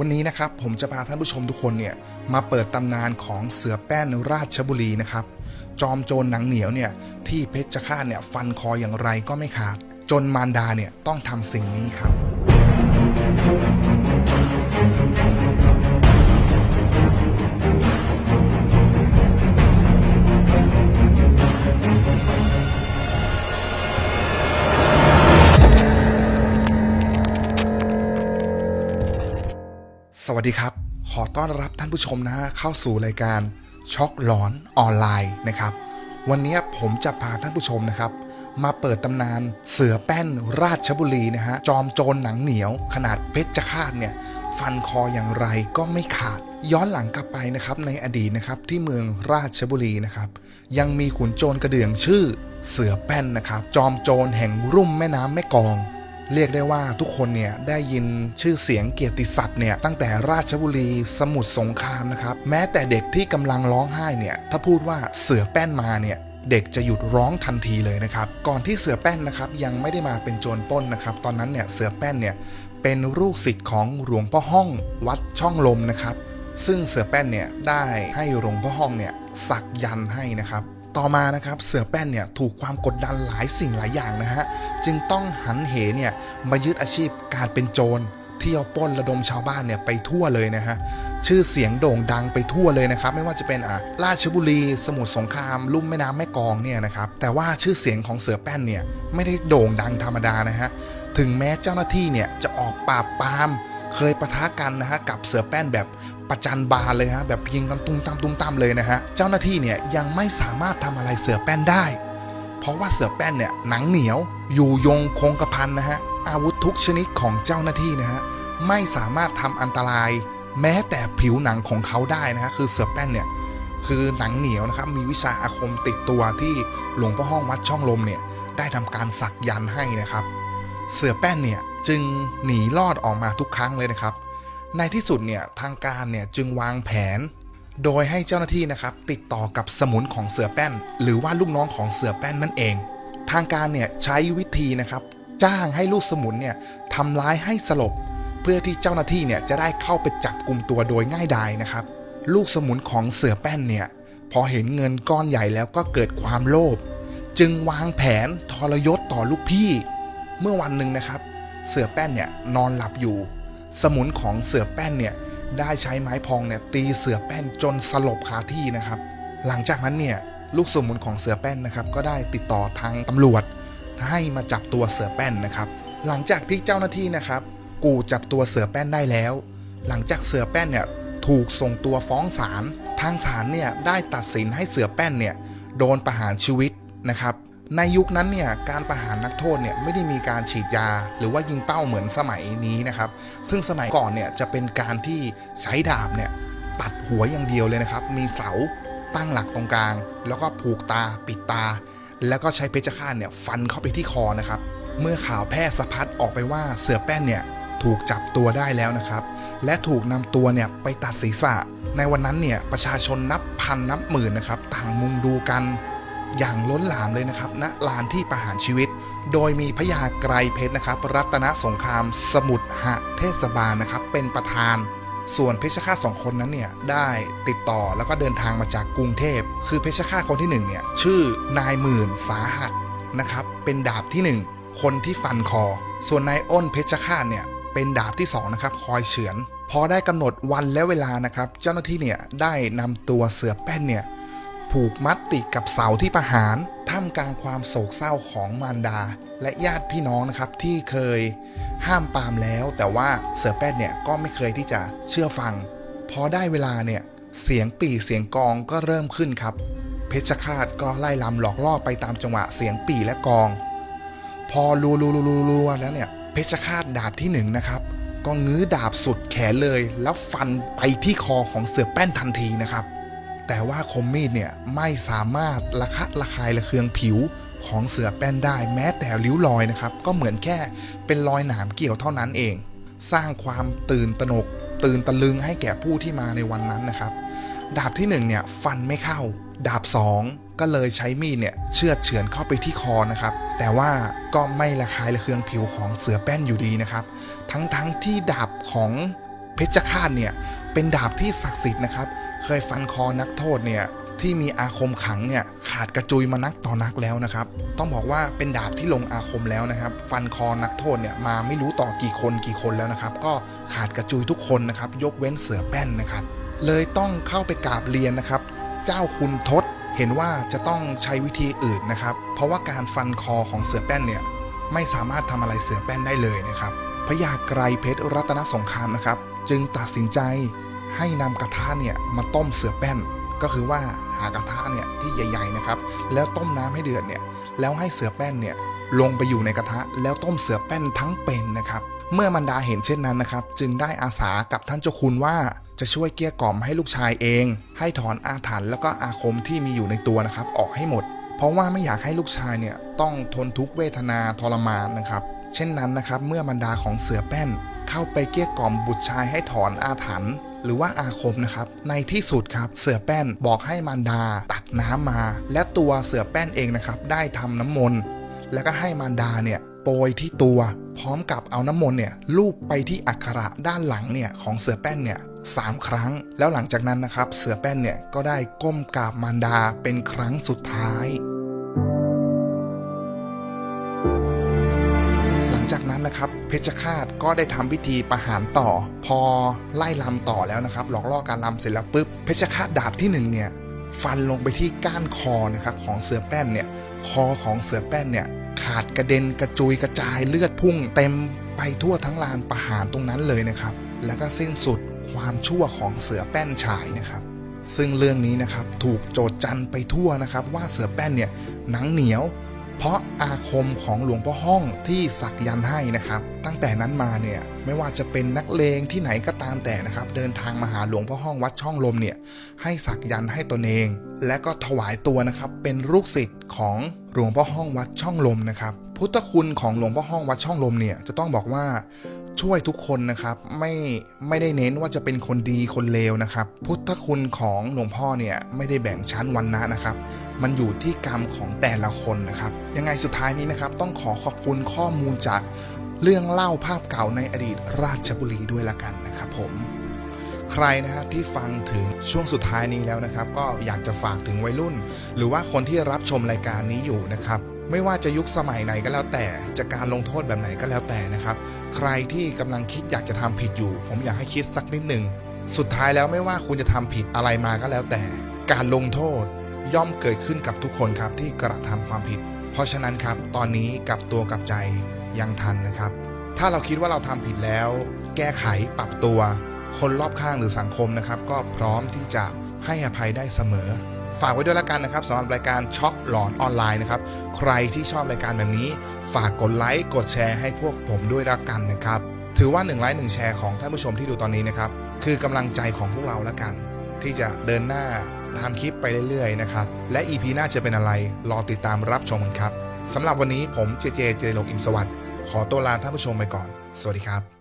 วันนี้นะครับผมจะพาท่านผู้ชมทุกคนเนี่ยมาเปิดตำนานของเสือแป้นราชบุรีนะครับ จอมโจรหนังเหนียวเนี่ยที่เพชรฆาตเนี่ยฟันคออย่างไรก็ไม่ขาด จนมารดาเนี่ยต้องทำสิ่งนี้ครับ ดีครับ ขอต้อนรับท่านผู้ชมนะฮะเข้าสู่รายการช็อกหลอนออนไลน์นะครับ วันนี้ผมจะพาท่านผู้ชมนะครับ มาเปิดตำนานเสือแป้นราชบุรีนะฮะจอมโจรหนังเหนียว ขนาดเพชรฆาตเนี่ยฟันคออย่างไรก็ไม่ขาด ย้อนหลังกลับไปนะครับในอดีตนะครับที่เมืองราชบุรีนะครับยังมีขุนโจรกระเดื่องชื่อเสือแป้นนะครับ จอมโจรแห่งรุ่มแม่น้ำแม่กอง เรียกได้ว่าทุกคนเนี่ยได้ยินชื่อเสียงเกียรติศัพท์เนี่ยตั้งแต่ราชบุรีสมุทรสงครามนะครับแม้แต่เด็กที่กำลังร้องไห้เนี่ยถ้าพูดว่าเสือแป้นมาเนี่ยเด็กจะหยุดร้องทันทีเลยนะครับ ก่อนที่เสือแป้นนะครับยังไม่ได้มาเป็นโจรป้นนะครับ ตอนนั้นเนี่ยเสือแป้นเนี่ยเป็นลูกศิษย์ของหลวงพ่อห้องวัดช่องลมนะครับ ซึ่งเสือแป้นเนี่ยได้ให้หลวงพ่อห้องเนี่ยสักยันให้นะครับ ต่อมานะครับเสือแป้นเนี่ยถูกความกดดันหลายสิ่งหลายอย่างนะฮะจึงต้องหันเหเนี่ยมายึดอาชีพการเป็นโจรเที่ยวปล้นระดมชาวบ้านเนี่ยไปทั่วเลยนะฮะชื่อเสียงโด่งดังไปทั่วเลยนะครับ ไม่ว่าจะเป็นอะราชบุรี สมุทรสงคราม ลุ่มแม่น้ำแม่กองเนี่ยนะครับแต่ว่าชื่อเสียงของเสือแป้นเนี่ยไม่ได้โด่งดังธรรมดานะฮะถึงแม้เจ้าหน้าที่เนี่ยจะออกปราบปรามเคยปะทะกันนะฮะกับเสือแป้นแบบ ประจันบานเลยฮะแบบยิงกันตุ้มตามตุ้มตามเลยนะฮะเจ้าหน้าที่เนี่ยยังไม่สามารถทำอะไรเสือแป้นได้ เพราะว่าเสือแป้นเนี่ยหนังเหนียว อยู่ยงคงกระพันนะฮะอาวุธทุกชนิดของเจ้าหน้าที่นะฮะไม่สามารถทำอันตราย แม้แต่ผิวหนังของเขาได้นะฮะคือเสือแป้นเนี่ยคือหนังเหนียวนะครับมีวิชาอาคมติดตัวที่หลวงพ่อห้องวัดช่องลมเนี่ยได้ทำการสักยันให้นะครับ เสือแป้นเนี่ยจึงหนีรอดออกมาทุกครั้งเลยนะครับ ในที่สุดเนี่ยทางการเนี่ยจึงวางแผน โดยให้เจ้าหน้าที่นะครับติดต่อกับสมุนของเสือแป้น หรือว่าลูกน้องของเสือแป้นนั่นเอง ทางการเนี่ยใช้วิธีนะครับ จ้างให้ลูกสมุนเนี่ยทำร้ายให้สลบ เพื่อที่เจ้าหน้าที่เนี่ยจะได้เข้าไปจับกลุ่มตัวโดยง่ายดายนะครับ ลูกสมุนของเสือแป้นเนี่ยพอเห็นเงินก้อนใหญ่แล้วก็เกิดความโลภจึงวางแผนทรยศต่อลูกพี่ เมื่อวันหนึ่งนะครับ เสือแป้นเนี่ยนอนหลับอยู่ สมุนของเสือแป้นเนี่ยได้ใช้ไม้พองเนี่ยตีเสือแป้นจนสลบคาที่นะครับ หลังจากนั้นเนี่ยลูกสมุนของเสือแป้นนะครับก็ได้ติดต่อทางตำรวจ ให้มาจับตัวเสือแป้นนะครับ หลังจากที่เจ้าหน้าที่นะครับ กูจับตัวเสือแป้นได้แล้ว หลังจากเสือแป้นเนี่ยถูกส่งตัวฟ้องศาลทางศาลเนี่ยได้ตัดสินให้เสือแป้นเนี่ยโดนประหารชีวิตนะครับ ในยุคนั้นเนี่ยการประหารนักโทษเนี่ยไม่ได้มีการฉีดยา หรือว่ายิงเป้าเหมือนสมัยนี้นะครับ ซึ่งสมัยก่อนเนี่ยจะเป็นการที่ใช้ดาบเนี่ยตัดหัวอย่างเดียวเลยนะครับ มีเสาตั้งหลักตรงกลาง แล้วก็ผูกตาปิดตา แล้วก็ใช้เพชฌฆาตเนี่ยฟันเข้าไปที่คอนะครับ เมื่อข่าวแพร่สะพัดออกไปว่าเสือแป้นเนี่ยถูกจับตัวได้แล้วนะครับ และถูกนำตัวเนี่ยไปตัดศีรษะ ในวันนั้นเนี่ยประชาชนนับพันนับหมื่นนะครับ ต่างมุงดูกัน อย่างล้นหลามเลยนะครับณลานที่ประหารชีวิต โดยมีพระยาไกรเพชรนะครับ รัตนสงครามสมุทรหเทศบาลนะครับ เป็นประธานส่วนเพชฌฆาตสองคนนั้นเนี่ยได้ติดต่อแล้วก็เดินทางมาจากกรุงเทพ คือเพชฌฆาตคนที่หนึ่งเนี่ยชื่อนายหมื่นสาหัสนะครับเป็นดาบที่หนึ่งคนที่ฟันคอ ส่วนนายอ้นเพชฌฆาตเนี่ยเป็นดาบที่สองนะครับคอยเฉือน พอได้กำหนดวันและเวลานะครับ เจ้าหน้าที่เนี่ยได้นำตัวเสือแป้นเนี่ย ผูกมัดติดกับเสาที่ประหาร ท่ามกลางความโศกเศร้าของมารดา และญาติพี่น้องนะครับที่เคยห้ามปามแล้ว แต่ว่าเสือแป้นเนี่ยก็ไม่เคยที่จะเชื่อฟัง พอได้เวลาเนี่ยเสียงปี่เสียงกองก็เริ่มขึ้นครับ เพชฌฆาตก็ไล่ลำหลอกล่อไปตามจังหวะเสียงปี่และกอง พอรัวรัวรัวรัวรัวแล้วเนี่ยเพชฌฆาตดาบที่หนึ่งนะครับก็งื้อดาบสุดแขนเลย แล้วฟันไปที่คอของเสือแป้นทันทีนะครับ แต่ว่าคมมีดเนี่ยไม่สามารถระคะระคายระเคืองผิวของเสือแป้นได้แม้แต่ริ้วรอยนะครับ ก็เหมือนแค่เป็นรอยหนามเกี่ยวเท่านั้นเอง สร้างความตื่นตระหนก ตื่นตะลึงให้แก่ผู้ที่มาในวันนั้นนะครับ ดาบที่หนึ่งเนี่ยฟันไม่เข้า ดาบสองก็เลยใช้มีดเนี่ยเชือดเฉือนเข้าไปที่คอนะครับ แต่ว่าก็ไม่ระคายระเคืองผิวของเสือแป้นอยู่ดีนะครับ ทั้งๆทที่ดาบของ เพชฌฆาตเนี่ยเป็นดาบที่ศักดิ์สิทธิ์นะครับ เคยฟันคอนักโทษเนี่ยที่มีอาคมขังเนี่ยขาดกระจุยมานักต่อนักแล้วนะครับ ต้องบอกว่าเป็นดาบที่ลงอาคมแล้วนะครับ ฟันคอนักโทษเนี่ยมาไม่รู้ต่อกี่คนกี่คนแล้วนะครับ ก็ขาดกระจุยทุกคนนะครับ ยกเว้นเสือแป้นนะครับ เลยต้องเข้าไปกราบเรียนนะครับ เจ้าคุณทศเห็นว่าจะต้องใช้วิธีอื่นนะครับ เพราะว่าการฟันคอของเสือแป้นเนี่ยไม่สามารถทำอะไรเสือแป้นได้เลยนะครับพญาไกรเพชรรัตนสงครามนะครับ จึงตัดสินใจให้นำกระทะเนี่ยมาต้มเสือแป้น ก็คือว่าหากระทะเนี่ยที่ใหญ่ ๆนะครับ แล้วต้มน้ำให้เดือดเนี่ยแล้วให้เสือแป้นเนี่ยลงไปอยู่ในกระทะแล้วต้มเสือแป้นทั้งเป็นนะครับ เมื่อมันดาเห็นเช่นนั้นนะครับ จึงได้อาสากับท่านเจ้าคุณว่าจะช่วยเกลี้ยกล่อมให้ลูกชายเอง ให้ถอนอาถรรพ์แล้วก็อาคมที่มีอยู่ในตัวนะครับ ออกให้หมด เพราะว่าไม่อยากให้ลูกชายเนี่ยต้องทนทุกเวทนาทรมานนะครับ เช่นนั้นนะครับ เมื่อบรรดาของเสือแป้น เข้าไปเกลี้ยกล่อมบุตรชายให้ถอนอาถรรพ์หรือว่าอาคมนะครับ ในที่สุดครับเสือแป้นบอกให้มารดาตักน้ำมา และตัวเสือแป้นเองนะครับ ได้ทำน้ำมนต์แล้วก็ให้มารดาเนี่ยโปรยที่ตัวพร้อมกับเอาน้ำมนต์เนี่ยลูบไปที่อักขระด้านหลังเนี่ยของเสือแป้นเนี่ยสามครั้ง แล้วหลังจากนั้นนะครับ เสือแป้นเนี่ยก็ได้ก้มกราบมารดาเป็นครั้งสุดท้าย นะครับ เพชฌฆาตก็ได้ทำพิธีประหารต่อ พอไล่ลำต่อแล้วนะครับ หลอกล่อการลำเสร็จแล้วปุ๊บ เพชฌฆาตดาบที่หนึ่งเนี่ยฟันลงไปที่ก้านคอนะครับของเสือแป้นเนี่ยคอของเสือแป้นเนี่ยขาดกระเด็นกระจุยกระจายเลือดพุ่งเต็มไปทั่วทั้งลานประหารตรงนั้นเลยนะครับ แล้วก็สิ้นสุดความชั่วของเสือแป้นฉายนะครับ ซึ่งเรื่องนี้นะครับถูกโจทย์จันไปทั่วนะครับ ว่าเสือแป้นเนี่ยหนังเหนียว เพราะอาคมของหลวงพ่อห้องที่สักยันให้นะครับ ตั้งแต่นั้นมาเนี่ยไม่ว่าจะเป็นนักเลงที่ไหนก็ตามแต่นะครับ เดินทางมาหาหลวงพ่อห้องวัดช่องลมเนี่ยให้สักยันให้ตนเอง และก็ถวายตัวนะครับเป็นลูกศิษย์ของหลวงพ่อห้องวัดช่องลมนะครับ พุทธคุณของหลวงพ่อห้องวัดช่องลมเนี่ยจะต้องบอกว่าช่วยทุกคนนะครับไม่ไม่ได้เน้นว่าจะเป็นคนดีคนเลวนะครับ พุทธคุณของหลวงพ่อเนี่ยไม่ได้แบ่งชั้นวันนะนะครับ มันอยู่ที่กรรมของแต่ละคนนะครับ ยังไงสุดท้ายนี้นะครับ ต้องขอขอบคุณข้อมูลจาก เรื่องเล่าภาพเก่าในอดีตราชบุรีด้วยละกันนะครับผม ใครนะฮะที่ฟังถึงช่วงสุดท้ายนี้แล้วนะครับ ก็อยากจะฝากถึงวัยรุ่น หรือว่าคนที่รับชมรายการนี้อยู่นะครับไม่ว่าจะยุคสมัยไหนก็แล้วแต่จะการลงโทษแบบไหนก็แล้วแต่นะครับ ใครที่กำลังคิดอยากจะทำผิดอยู่ ผมอยากให้คิดสักนิดหนึ่งสุดท้ายแล้วไม่ว่าคุณจะทำผิดอะไรมาก็แล้วแต่ การลงโทษย่อมเกิดขึ้นกับทุกคนครับที่กระทำความผิด เพราะฉะนั้นครับ ตอนนี้กลับตัวกลับใจ ยังทันนะครับ ถ้าเราคิดว่าเราทำผิดแล้ว แก้ไขปรับตัว คนรอบข้างหรือสังคมนะครับ ก็พร้อมที่จะให้อภัยได้เสมอ ฝากไว้ด้วยละกันนะครับสำหรับรายการช็อกหลอนออนไลน์นะครับ ใครที่ชอบรายการแบบนี้ ฝากกดไลค์กดแชร์ให้พวกผมด้วยละกันนะครับ ถือว่า1ไลค์1แชร์ของท่านผู้ชมที่ดูตอนนี้นะครับคือกำลังใจของพวกเราละกัน ที่จะเดินหน้าทำคลิปไปเรื่อยๆนะครับ และ EP หน้าจะเป็นอะไร รอติดตามรับชมกันครับ สำหรับวันนี้ผมเจเจ เจโลกอิมสวัสดิ์ ขอตัวลาท่านผู้ชมไปก่อน สวัสดีครับ